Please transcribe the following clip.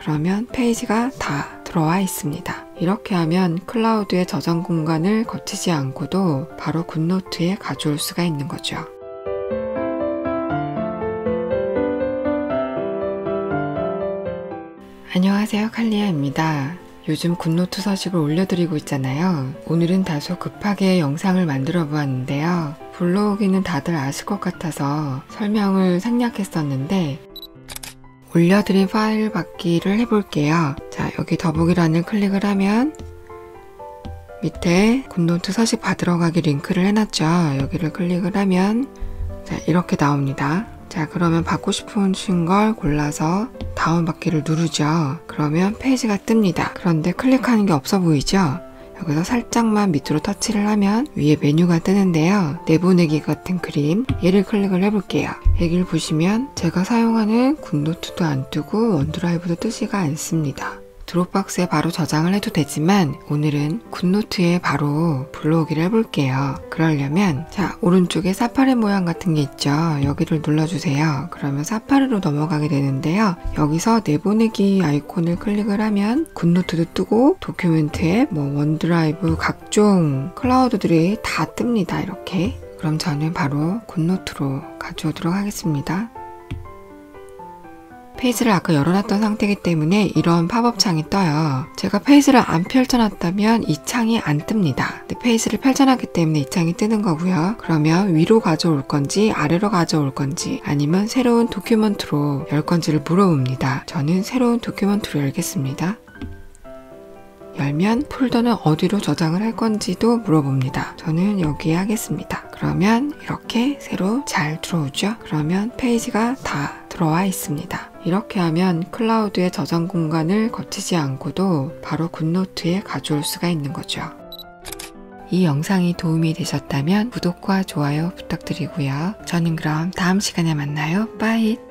그러면 페이지가 다 들어와 있습니다. 이렇게 하면 클라우드의 저장 공간을 거치지 않고도 바로 굿노트에 가져올 수가 있는 거죠. 안녕하세요 칼리아입니다. 요즘 굿노트 서식을 올려드리고 있잖아요. 오늘은 다소 급하게 영상을 만들어 보았는데요. 블로그기는 다들 아실 것 같아서 설명을 생략했었는데 올려드린 파일 받기를 해볼게요. 자, 여기 더보기란을 클릭을 하면 밑에 굿노트 서식 받으러 가기 링크를 해놨죠. 여기를 클릭을 하면 자, 이렇게 나옵니다. 자, 그러면 받고 싶으신 걸 골라서 다운받기를 누르죠. 그러면 페이지가 뜹니다. 그런데 클릭하는 게 없어 보이죠? 여기서 살짝만 밑으로 터치를 하면 위에 메뉴가 뜨는데요. 내보내기 같은 그림 얘를 클릭을 해볼게요. 여기를 보시면 제가 사용하는 굿노트도 안 뜨고 원드라이브도 뜨지가 않습니다. 드롭박스에 바로 저장을 해도 되지만 오늘은 굿노트에 바로 불러오기를 해볼게요. 그러려면 자 오른쪽에 사파리 모양 같은 게 있죠. 여기를 눌러주세요. 그러면 사파리로 넘어가게 되는데요. 여기서 내보내기 아이콘을 클릭을 하면 굿노트도 뜨고 도큐멘트 앱, 뭐 원드라이브 각종 클라우드들이 다 뜹니다. 이렇게 그럼 저는 바로 굿노트로 가져오도록 하겠습니다. 페이지를 아까 열어놨던 상태이기 때문에 이런 팝업 창이 떠요. 제가 페이지를 안 펼쳐놨다면 이 창이 안 뜹니다. 근데 페이지를 펼쳐놨기 때문에 이 창이 뜨는 거고요. 그러면 위로 가져올 건지 아래로 가져올 건지 아니면 새로운 도큐먼트로 열 건지를 물어봅니다. 저는 새로운 도큐먼트로 열겠습니다. 열면 폴더는 어디로 저장을 할 건지도 물어봅니다. 저는 여기에 하겠습니다. 그러면 이렇게 새로 잘 들어오죠? 그러면 페이지가 다 들어와 있습니다. 이렇게 하면 클라우드의 저장 공간을 거치지 않고도 바로 굿노트에 가져올 수가 있는 거죠. 이 영상이 도움이 되셨다면 구독과 좋아요 부탁드리고요. 저는 그럼 다음 시간에 만나요. 빠이!